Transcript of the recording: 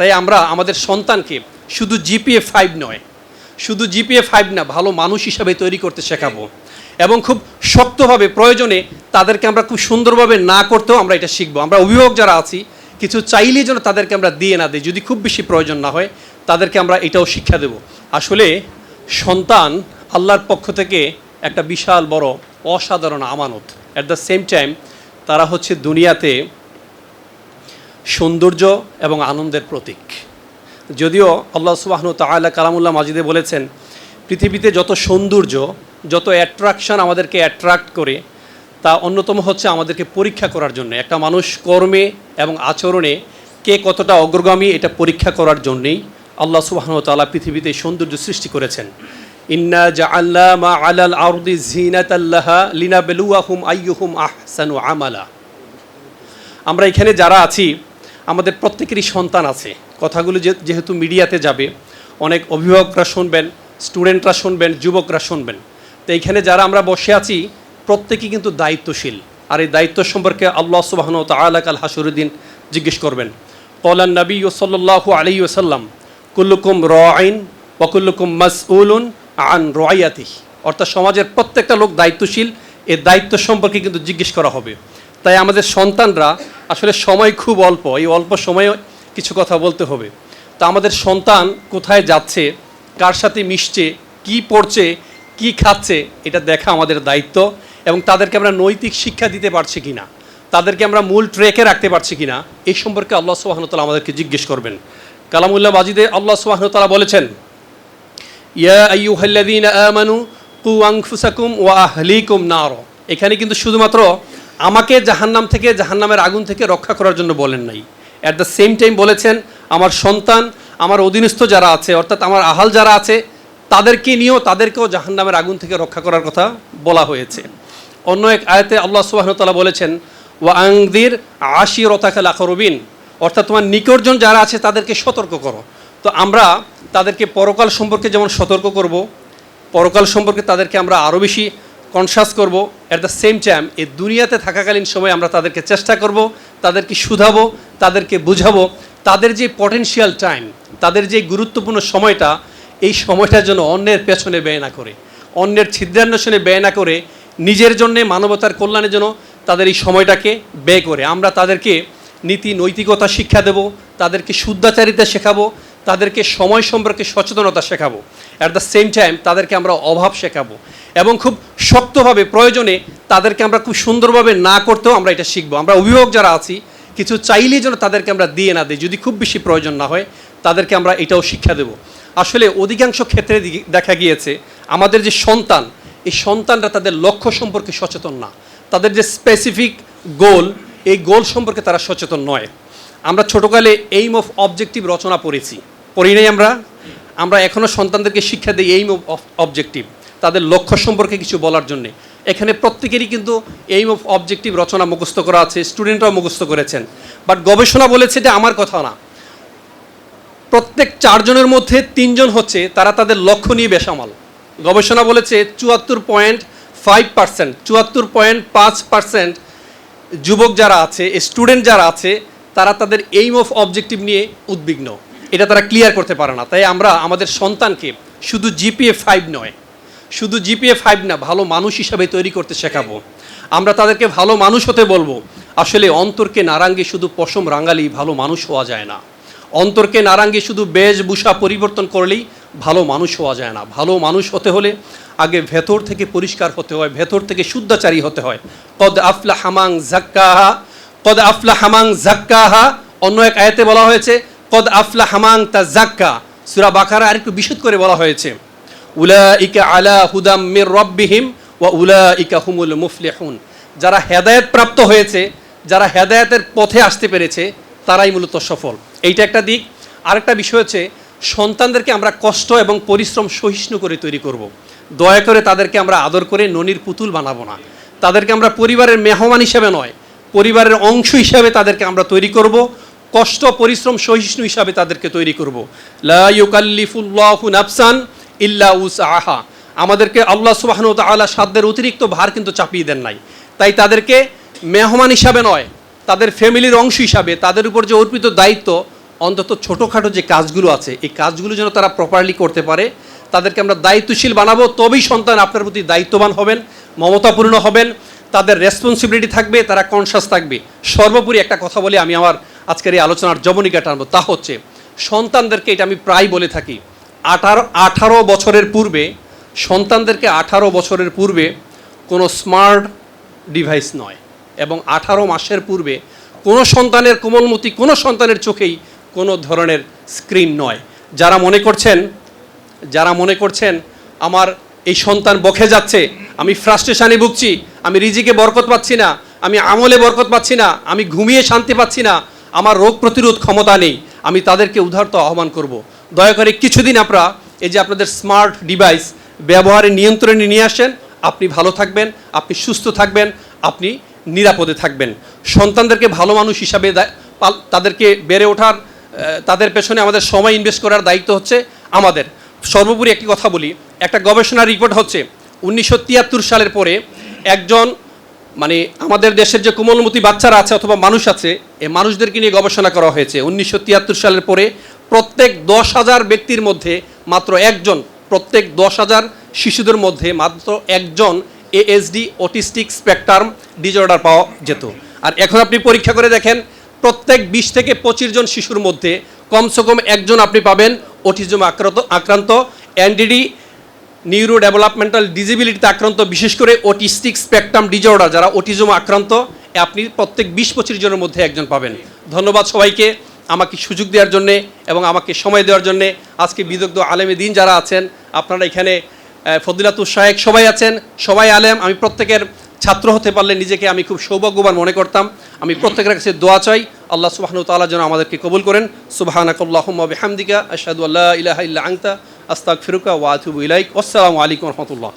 তাই আমরা আমাদের সন্তানকে শুধু জিপিএ ফাইভ নয়, শুধু জিপিএ ফাইভ না, ভালো মানুষ হিসাবে তৈরি করতে শেখাবো। এবং খুব শক্তভাবে প্রয়োজনে তাদেরকে আমরা খুব সুন্দরভাবে না করতেও আমরা এটা শিখব। আমরা অভিভাবক যারা আছি, কিছু চাইলেই যেন তাদেরকে আমরা দিয়ে না দিই। যদি খুব বেশি প্রয়োজন না হয়, তাদেরকে আমরা এটাও শিক্ষা দেব। আসলে সন্তান আল্লাহর পক্ষ থেকে একটা বিশাল বড় অসাধারণ আমানত। অ্যাট দ্য সেম টাইম তারা হচ্ছে দুনিয়াতে সৌন্দর্য এবং আনন্দের প্রতীক। যদিও আল্লাহ সুবাহন তাআলা কালামুল্লাহ মাজিদে বলেছেন, পৃথিবীতে যত সৌন্দর্য, যত অ্যাট্রাকশন আমাদেরকে অ্যাট্রাক্ট করে, তা অন্যতম হচ্ছে আমাদেরকে পরীক্ষা করার জন্য। একটা মানুষ কর্মে এবং আচরণে কে কতটা অগ্রগামী, এটা পরীক্ষা করার জন্যেই আল্লাহ সুবাহন তালা পৃথিবীতে সৌন্দর্য সৃষ্টি করেছেন। ইন্না জা আল্লাহ মা আলাল আরদি জিনাত আল্লাহা লিনা বেলুয়াহুম আইয়ুহুম আহসানু আমালা। আমরা এখানে যারা আছি আমাদের প্রত্যেকেরই সন্তান আছে। কথাগুলো যেহেতু মিডিয়াতে যাবে, অনেক অভিভাবকরা শুনবেন, স্টুডেন্টরা শুনবেন, যুবকরা শুনবেন। তো এইখানে যারা আমরা বসে আছি, প্রত্যেকেই কিন্তু দায়িত্বশীল। আর এই দায়িত্ব সম্পর্কে আল্লাহ সুবাহন তালা হাসুরুদ্দিন জিজ্ঞেস করবেন, কলান নবী সাল্লাহ আলী ওসাল্লাম কুল্লুকুম র আইন ওকুল্লুকুম মাসউলুন আন রয়াতি অর্থাৎ সমাজের প্রত্যেকটা লোক দায়িত্বশীল, এ দায়িত্ব সম্পর্কে কিন্তু জিজ্ঞেস করা হবে। তাই আমাদের সন্তানরা আসলে সময় খুব অল্প, এই অল্প সময়ে কিছু কথা বলতে হবে। তা আমাদের সন্তান কোথায় যাচ্ছে, কার সাথে মিশছে, কি পড়ছে, কি খাচ্ছে, এটা দেখা আমাদের দায়িত্ব এবং তাদেরকে আমরা নৈতিক শিক্ষা দিতে পারছি কি না তাদেরকে আমরা মূল ট্রেকে রাখতে পারছি কি না এই সম্পর্কে আল্লাহ সুবাহনতালা আমাদেরকে জিজ্ঞেস করবেন। কালামুল্লাহ বাজিদে আল্লাহ সুবাহনতালা বলেছেন, ইয়া আইয়ুহাল্লাযীনা আমানু কু আনফুসাকুম ওয়া আহলিকুম নার। এখানে কিন্তু শুধুমাত্র আমাকে জাহান্নাম থেকে, জাহান্নামের আগুন থেকে রক্ষা করার জন্য বলেন নাই। অ্যাট দ্য সেম টাইম বলেছেন, আমার সন্তান, আমার অধীনস্থ যারা আছে, অর্থাৎ আমার আহাল যারা আছে, তাদেরকে নিয়েও, তাদেরকেও জাহান্নামের আগুন থেকে রক্ষা করার কথা বলা হয়েছে। অন্য এক আয়াতে আল্লাহ সুবাহতাল্লাহ বলেছেন, ওয়া আংদির আশি রতাকাল আখরবিন অর্থাৎ তোমার নিকটজন যারা আছে, তাদেরকে সতর্ক করো। তো আমরা তাদেরকে পরকাল সম্পর্কে যেমন সতর্ক করব, পরকাল সম্পর্কে তাদেরকে আমরা আরও বেশি কনসাস করব অ্যাট দ্য সেম টাইম এই দুনিয়াতে থাকাকালীন সময় আমরা তাদেরকে চেষ্টা করব, তাদেরকে শুধাবো, তাদেরকে বুঝাবো, তাদের যে পটেনশিয়াল টাইম তাদের যে গুরুত্বপূর্ণ সময়টা, এই সময়টার জন্য অন্যের পেছনে ব্যয় না করে, অন্যের ছিদ্রান্বেষণে ব্যয় না করে, নিজের জন্যে, মানবতার কল্যাণের জন্য তাদের এই সময়টাকে ব্যয় করে। আমরা তাদেরকে নীতি নৈতিকতা শিক্ষা দেব, তাদেরকে শুদ্ধাচারিতা শেখাবো তাদেরকে সময় সম্পর্কে সচেতনতা শেখাবো। অ্যাট দ্য সেম টাইম তাদেরকে আমরা অভাব শেখাবো। এবং খুব শক্তভাবে, প্রয়োজনে তাদেরকে আমরা খুব সুন্দরভাবে না করতেও আমরা এটা শিখব। আমরা অভিভাবক যারা আছি, কিছু চাইলেই যেন তাদেরকে আমরা দিয়ে না দিই। যদি খুব বেশি প্রয়োজন না হয়, তাদেরকে আমরা এটাও শিক্ষা দেব। আসলে অধিকাংশ ক্ষেত্রে দেখা গিয়েছে, আমাদের যে সন্তান, এই সন্তানরা তাদের লক্ষ্য সম্পর্কে সচেতন না। তাদের যে স্পেসিফিক গোল এই গোল সম্পর্কে তারা সচেতন নয়। আমরা ছোটোকালে এইম অফ অবজেক্টিভ রচনা পড়েছি। পড়ি নাই আমরা। আমরা এখনও সন্তানদেরকে শিক্ষা দিই এইম অবজেক্টিভ তাদের লক্ষ্য সম্পর্কে কিছু বলার জন্যে। এখানে প্রত্যেকেরই কিন্তু এইম অফ অবজেক্টিভ রচনা মুখস্থ করা আছে স্টুডেন্টরাও মুখস্থ করেছেন। বাট গবেষণা বলেছে যে আমার কথা না। প্রত্যেক চারজনের মধ্যে তিনজন হচ্ছে তারা তাদের লক্ষ্য নিয়ে বেসামাল। গবেষণা বলেছে চুয়াত্তর পয়েন্ট ফাইভ পার্সেন্ট চুয়াত্তর পয়েন্ট পাঁচ পার্সেন্ট যুবক যারা আছে স্টুডেন্ট যারা আছে, তারা তাদের এইম অফ অবজেক্টিভ নিয়ে উদ্বিগ্ন। এটা তারা ক্লিয়ার করতে পারে না। তাই আমরা আমাদের সন্তানকে শুধু জিপিএ ফাইভ নয়, শুধু জিপিএ ফাইভ না, ভালো মানুষ হিসাবে তৈরি করতে শেখাবো। আমরা তাদেরকে ভালো মানুষ হতে বলব। আসলে অন্তরকে নারাঙ্গে শুধু পশম রাঙালেই ভালো মানুষ হওয়া যায় না। অন্তরকে নারাঙ্গে শুধু বেশভূষা পরিবর্তন করলেই ভালো মানুষ হওয়া যায় না। ভালো মানুষ হতে হলে আগে ভেতর থেকে পরিষ্কার হতে হয়, ভেতর থেকে শুদ্ধাচারী হতে হয়। কদ আফলা হামাং জাক্কাহা কদ আফলা হামাং জাক্কাহা অন্য এক আয়াতে বলা হয়েছে কদ আফলা হামাং তা জাক্কা সুরা বাকারা আরেকটু বিশুদ্ধ করে বলা হয়েছে। উলা ইকা আলা হুদাম মির রব্বিহিম ওয়া উলা ইকা হুমুল মুফলিহুন। যারা হেদায়েত প্রাপ্ত হয়েছে, যারা হেদায়েতের পথে আসতে পেরেছে, তারাই মূলত সফল। এইটা একটা দিক। আরেকটা বিষয় হচ্ছে, সন্তানদেরকে আমরা কষ্ট এবং পরিশ্রম সহিষ্ণু করে তৈরি করব। দয়া করে তাদেরকে আমরা আদর করে ননির পুতুল বানাবো না। তাদেরকে আমরা পরিবারের মেহমান হিসেবে নয়, পরিবারের অংশ হিসাবে তাদেরকে আমরা তৈরি করব। কষ্ট, পরিশ্রম সহিষ্ণু হিসাবে তাদেরকে তৈরি করব। নাফসান ইল্লা উসআহা। আমাদেরকে আল্লাহ সুবহানাহু ওয়া তাআলা সাধ্যের অতিরিক্ত ভার কিন্তু চাপিয়ে দেন নাই। তাই তাদেরকে মেহমান হিসাবে নয়, তাদের ফ্যামিলির অংশ হিসাবে, তাদের উপর যে অর্পিত দায়িত্ব, অন্তত ছোটোখাটো যে কাজগুলো আছে, এই কাজগুলো যেন তারা প্রপারলি করতে পারে, তাদেরকে আমরা দায়িত্বশীল বানাবো, তবেই সন্তান আপনার প্রতি দায়িত্ববান হবেন, মমতাপূর্ণ হবেন, তাদের রেসপন্সিবিলিটি থাকবে, তারা কনসাস থাকবে। সর্বোপরি একটা কথা বলে, আমি আমার আজকের এই আলোচনার জবনিকা টানবো তা হচ্ছে, সন্তানদেরকে এটা আমি প্রায় বলে থাকি, আঠারো আঠারো বছরের পূর্বে, সন্তানদেরকে আঠারো বছরের পূর্বে কোনো স্মার্ট ডিভাইস নয় এবং আঠারো মাসের পূর্বে কোনো সন্তানের কোমলমতি কোনো সন্তানের চোখেই কোনো ধরনের স্ক্রিন নয়। যারা মনে করছেন, যারা মনে করছেন, আমার এই সন্তান বকে যাচ্ছে, আমি ফ্রাস্ট্রেশনে ভুগছি, আমি রিজিকে বরকত পাচ্ছি না, আমি আমলে বরকত পাচ্ছি না, আমি ঘুমিয়ে শান্তি পাচ্ছি না আমার রোগ প্রতিরোধ ক্ষমতা নেই, আমি তাদেরকে উদারত আহ্বান করব। দয়া করে কিছুদিন আপনারা এই যে আপনাদের স্মার্ট ডিভাইস ব্যবহারে নিয়ন্ত্রণে নিয়ে আসেন, আপনি ভালো থাকবেন, আপনি সুস্থ থাকবেন, আপনি নিরাপদে থাকবেন। সন্তানদেরকে ভালো মানুষ হিসাবে তাদেরকে বেড়ে ওঠার তাদের পেছনে আমাদের সময় ইনভেস্ট করার দায়িত্ব হচ্ছে আমাদের। সর্বোপরি একটি কথা বলি, একটা গবেষণা রিপোর্ট হচ্ছে, উনিশশো তিয়াত্তর সালের পরে একজন মানে আমাদের দেশের যে কোমলমতি বাচ্চারা আছে অথবা মানুষ আছে এই মানুষদেরকে নিয়ে গবেষণা করা হয়েছে। উনিশশো তিয়াত্তর সালের পরে প্রত্যেক দশ হাজার ব্যক্তির মধ্যে মাত্র একজন, প্রত্যেক দশ হাজার শিশুদের মধ্যে মাত্র একজন এএসডি অটিস্টিক স্পেকট্রাম ডিজঅর্ডার পাওয়া যেত। আর এখন আপনি পরীক্ষা করে দেখেন, প্রত্যেক বিশ থেকে পঁচিশ জন শিশুর মধ্যে কমসে কম একজন আপনি পাবেন অটিজম আক্রান্ত আক্রান্ত, এনডিডি নিউরো ডেভেলপমেন্টাল ডিজিবিলিটিতে আক্রান্ত, বিশেষ করে অটিস্টিক স্পেকট্রাম ডিজঅর্ডার যারা অটিজম আক্রান্ত আপনি প্রত্যেক বিশ পঁচিশ জনের মধ্যে একজন পাবেন। ধন্যবাদ সবাইকে আমাকে সুযোগ দেওয়ার জন্যে এবং আমাকে সময় দেওয়ার জন্যে। আজকে বিদগ্ধ আলেমে দিন যারা আছেন, আপনারা এখানে ফদিলাতুর শাহেক সবাই আছেন, সবাই আলেম। আমি প্রত্যেকের ছাত্র হতে পারলে নিজেকে আমি খুব সৌভাগ্যবান মনে করতাম। আমি প্রত্যেকের কাছে দোয়া চাই, আল্লাহ সুবাহনু তাআলা যেন আমাদেরকে কবুল করেন। সুবাহানাকাল্লাহুম্মা বিহামদিকা, আশহাদু আল্লা ইলাহা ইল্লা আনতা আস্তাগফিরুকা ওয়া আতুবু ইলাইক আসসালামু আলাইকুম ওয়া রাহমাতুল্লাহ